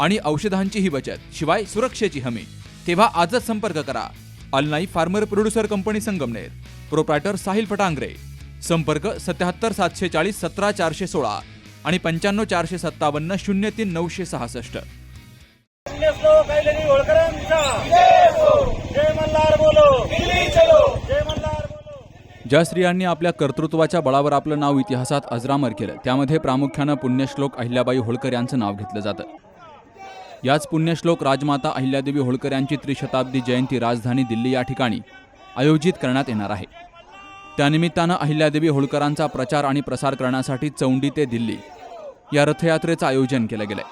आणि औषधांचीही बचत शिवाय सुरक्षेची हमी. तेव्हा आजच संपर्क करा. अलनाई farmer producer company Sangamner. Proprietor Sahil Fatangare. संपर्क सत्याहत्तर सातशे चाळीस सतरा चारशे सोळा आणि पंच्याण्णव चारशे सत्तावन्न शून्य तीन नऊशे सहासष्ट. ज्या स्त्रियांनी आपल्या कर्तृत्वाच्या बळावर आपलं नाव इतिहासात अजरामर केलं त्यामध्ये प्रामुख्यानं पुण्यश्लोक अहिल्याबाई होळकर यांचं नाव घेतलं जातं. याच पुण्यश्लोक राजमाता अहिल्यादेवी होळकर यांची त्रिशताब्दी जयंती राजधानी दिल्ली या ठिकाणी आयोजित करण्यात येणार आहे. त्यानिमित्तानं अहिल्यादेवी होळकरांचा प्रचार आणि प्रसार करण्यासाठी चौंडी ते दिल्ली या रथयात्रेचं आयोजन केलं गेलंय.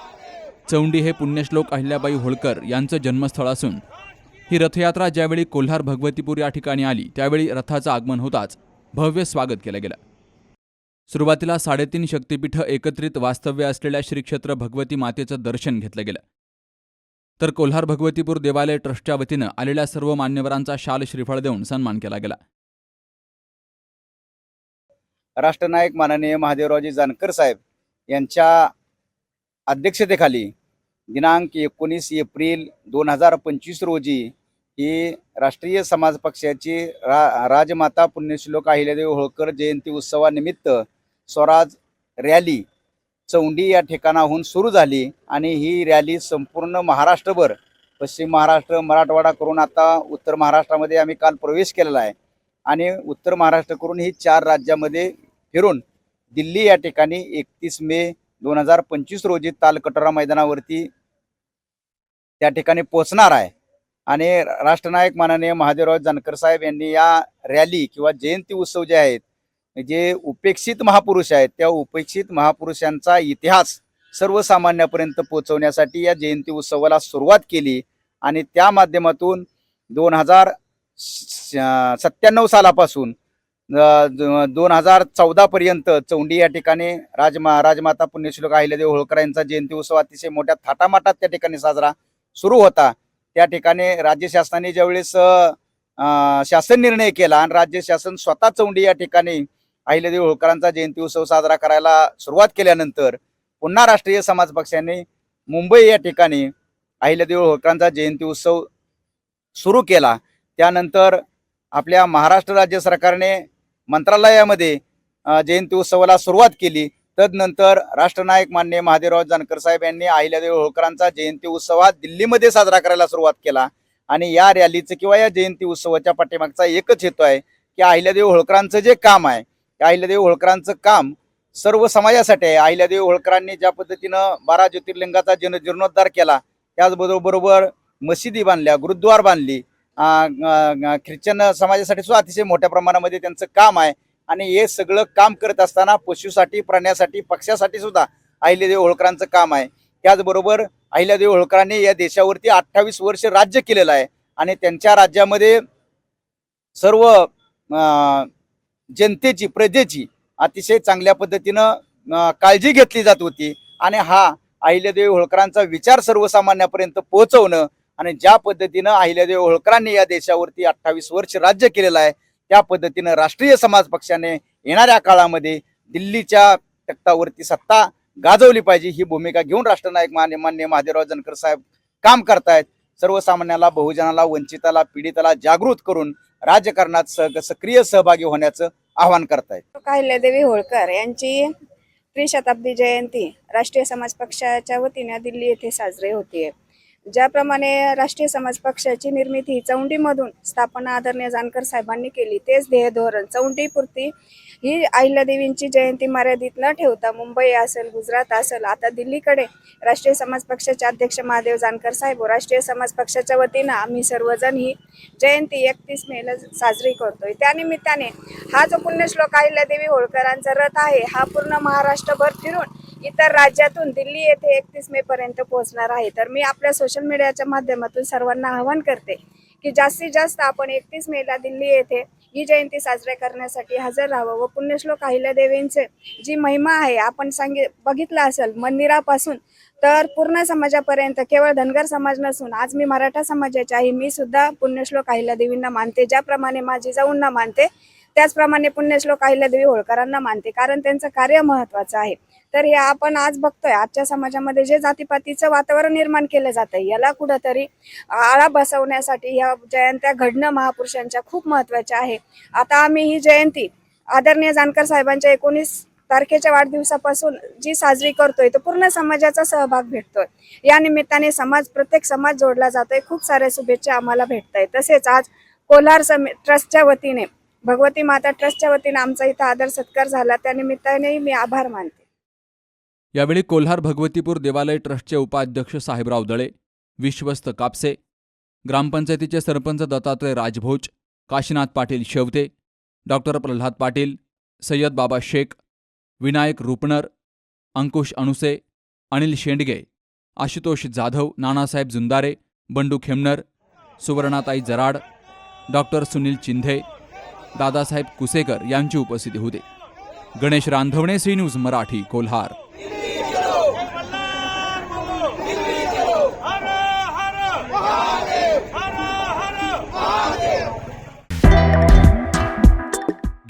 चौंडी हे पुण्यश्लोक अहिल्याबाई होळकर यांचं जन्मस्थळ असून ही रथयात्रा ज्यावेळी कोल्हार भगवतीपूर या ठिकाणी आली त्यावेळी रथाचं आगमन होताच भव्य स्वागत केलं गेलं. सुरुवातीला साडेतीन शक्तिपीठं एकत्रित वास्तव्य असलेल्या श्रीक्षेत्र भगवती मातेचं दर्शन घेतलं गेलं. तर कोल्हार भगवतीपूर देवालय ट्रस्टच्या वतीनं आलेल्या सर्व मान्यवरांचा शाल श्रीफळ देऊन सन्मान केला गेला. राष्ट्रनायक माननीय महादेवरावजी जानकर साहेब यांच्या अध्यक्षतेखाली दिनांक एकोणीस एप्रिल दोन हजार पंचवीस रोजी ही राष्ट्रीय समाज पक्षाची रा राजमाता पुण्यश्लोक अहिल्यादेवी होळकर जयंती उत्सवानिमित्त स्वराज रॅली चौंडी या ठिकाणाहून सुरू झाली आणि ही रॅली संपूर्ण महाराष्ट्रभर पश्चिम महाराष्ट्र मराठवाडा करून आता उत्तर महाराष्ट्रामध्ये आम्ही काल प्रवेश केलेला आहे. आणि उत्तर महाराष्ट्र करून ही चार राज्यामध्ये फिरून दिल्ली या ठिकाणी एकतीस मे दोन हजार पंचवीस रोजी तालकटोरा मैदानावरती त्या ठिकाणी पोहोचणार आहे. आणि राष्ट्रनायक माननीय महादेवराव जानकर साहेब यांनी या रॅली किंवा जयंती उत्सव जे आहेत जे उपेक्षित महापुरुष आहेत त्या उपेक्षित महापुरुषांचा इतिहास सर्वसामान्यापर्यंत पोहोचवण्यासाठी या जयंती उत्सवाला सुरुवात केली आणि त्या माध्यमातून दोन हजार सत्त्याण्णव सालापासून दोन हजार चौदापर्यंत चौंडी या ठिकाणी राजमा राजमाता पुण्यश्लोक अहिल्यादेव होळकर यांचा जयंती उत्सव अतिशय मोठ्या थाटामाटात त्या ठिकाणी साजरा सुरू होता. त्या ठिकाणी राज्य शासनाने ज्यावेळेस शासन निर्णय केला आणि राज्य शासन स्वतः चौंडी या ठिकाणी अहिल्यादेवी होळकरांचा जयंती उत्सव साजरा करायला सुरुवात केल्यानंतर पुन्हा राष्ट्रीय समाज पक्षाने मुंबई या ठिकाणी अहिल्यादेवी होळकरांचा जयंती उत्सव सुरू केला. त्यानंतर आपल्या महाराष्ट्र राज्य सरकारने मंत्रालयामध्ये जयंती उत्सवाला सुरुवात केली. तदनंतर राष्ट्रनायक मान्य महादेवराव जानकर साहेब यांनी अहिल्यादेवी होळकरांचा जयंती उत्सव हा दिल्लीमध्ये साजरा करायला सुरुवात केला. आणि या रॅलीचं किंवा या जयंती उत्सवाच्या पाठीमागचा एकच हेतू आहे की अहिल्यादेवी होळकरांचं जे काम आहे अहिल्यादेवी होळकरांचं काम सर्व समाजासाठी आहे. अहिल्यादेवी होळकरांनी ज्या पद्धतीनं बारा ज्योतिर्लिंगाचा जन जीर्णोद्धार केला त्याचबरोबर मशिदी बांधल्या गुरुद्वार बांधली ख्रिश्चन समाजासाठी सुद्धा अतिशय मोठ्या प्रमाणामध्ये त्यांचं काम आहे. आणि हे सगळं काम करत असताना पशुसाठी प्राण्यासाठी पक्ष्यासाठी सुद्धा अहिल्यादेवी होळकरांचं काम आहे. त्याचबरोबर अहिल्यादेवी होळकरांनी या देशावरती अठ्ठावीस वर्ष राज्य केलेलं आहे. आणि त्यांच्या राज्यामध्ये सर्व जनतेची प्रजेची अतिशय चांगल्या पद्धतीनं काळजी घेतली जात होती. आणि हा अहिल्यादेवी होळकरांचा विचार सर्वसामान्यापर्यंत पोहोचवणं आणि ज्या पद्धतीनं अहिल्यादेवी होळकरांनी या देशावरती अठ्ठावीस वर्ष राज्य केलेलं आहे त्या पद्धतीनं राष्ट्रीय समाज पक्षाने येणाऱ्या काळामध्ये दिल्लीच्या तख्तावरती सत्ता गाजवली पाहिजे ही भूमिका घेऊन राष्ट्रनायक मान्य मान्य महादेवराव जनकर साहेब काम करतायत. सर्वसामान्याला बहुजनाला वंचिताला पीडिताला जागृत करून राजकारणात सह सक्रिय सहभागी होण्याचं आवाहन करतायत. अहिल्यादेवी होळकर यांची त्रिशताब्दी जयंती राष्ट्रीय समाज पक्षाच्या वतीने दिल्ली येथे साजरी होतीये. ज्याप्रमाणे राष्ट्रीय समाज पक्षाची निर्मिती चौंडीमधून स्थापना आदरणीय जानकर साहेबांनी केली तेच ध्येय धोरण. चौंडीपुरती ही अहिल्यादेवींची जयंती मर्यादित न ठेवता मुंबई असेल गुजरात असेल आता दिल्लीकडे राष्ट्रीय समाज पक्षाचे अध्यक्ष महादेव जानकर साहेब व राष्ट्रीय समाज पक्षाच्या वतीनं आम्ही सर्वजण ही जयंती एकतीस मेला साजरी करतोय. त्यानिमित्ताने हा जो पुण्यश्लोक अहिल्यादेवी होळकरांचा रथ आहे हा पूर्ण महाराष्ट्रभर फिरून इतर राज्यातून दिल्ली येथे एकतीस मे पर्यंत पोहोचणार आहे. तर मी आपल्या सोशल मीडियाच्या माध्यमातून सर्वांना आवाहन करते की जास्तीत जास्त आपण एकतीस मेला दिल्ली येथे ही जयंती साजरी करण्यासाठी हजर राहावं व पुण्यश्लोक अहिल्यादेवींचे जी महिमा आहे आपण सांगित बघितलं असेल मंदिरापासून तर पूर्ण समाजापर्यंत केवळ धनगर समाज नसून आज मी मराठा समाजाची आहे मी सुद्धा पुण्यश्लोक अहिल्यादेवींना मानते. ज्याप्रमाणे माझी जाऊंना मानते त्याचप्रमाणे पुण्यश्लोक अहिल्यादेवी होळकरांना मानते कारण त्यांचं कार्य महत्वाचं आहे. तर हे आपण आज बघतोय आजच्या समाजामध्ये जे जातीपातीचं वातावरण निर्माण केलं जातं याला कुठंतरी आळा बसवण्यासाठी ह्या जयंत्या घडणं महापुरुषांच्या खूप महत्त्वाच्या आहे. आता आम्ही ही जयंती आदरणीय जानकर साहेबांच्या एकोणीस तारखेच्या वाढदिवसापासून जी साजरी करतोय तो पूर्ण समाजाचा सहभाग भेटतोय. या निमित्ताने समाज प्रत्येक समाज जोडला जातोय. खूप साऱ्या शुभेच्छा आम्हाला भेटत आहे तसेच आज कोल्हार समे ट्रस्टच्या वतीने भगवती माता ट्रस्टच्या वतीने आमचा इथं आदर सत्कार झाला. त्यानिमित्ताने मी आभार मानते. यावेळी कोल्हार भगवतीपूर देवालय ट्रस्टचे उपाध्यक्ष साहेबराव दळे विश्वस्त कापसे ग्रामपंचायतीचे सरपंच दत्तात्रय राजभोज काशीनाथ पाटील शेवते डॉक्टर प्रल्हाद पाटील सय्यद बाबा शेख विनायक रुपणर अंकुश अणुसे अनिल शेंडगे आशुतोष जाधव नानासाहेब जुंदारे बंडू खेमनर सुवर्णाताई जराड डॉक्टर सुनील चिंधे दादासाहेब कुसेकर यांची उपस्थिती होती. Ganesh Randhavane C news Marathi Kolhar.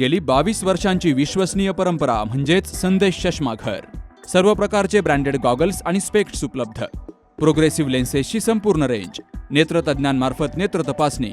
गेली बावीस वर्षांची विश्वसनीय परंपरा म्हणजेच संदेश चष्माघर सर्व प्रकारचे ब्रँडेड गॉगल्स आणि स्पेक्ट्स उपलब्ध. प्रोग्रेसिव्ह लेन्सेसची संपूर्ण रेंज. नेत्रतज्ञांमार्फत नेत्र तपासणी.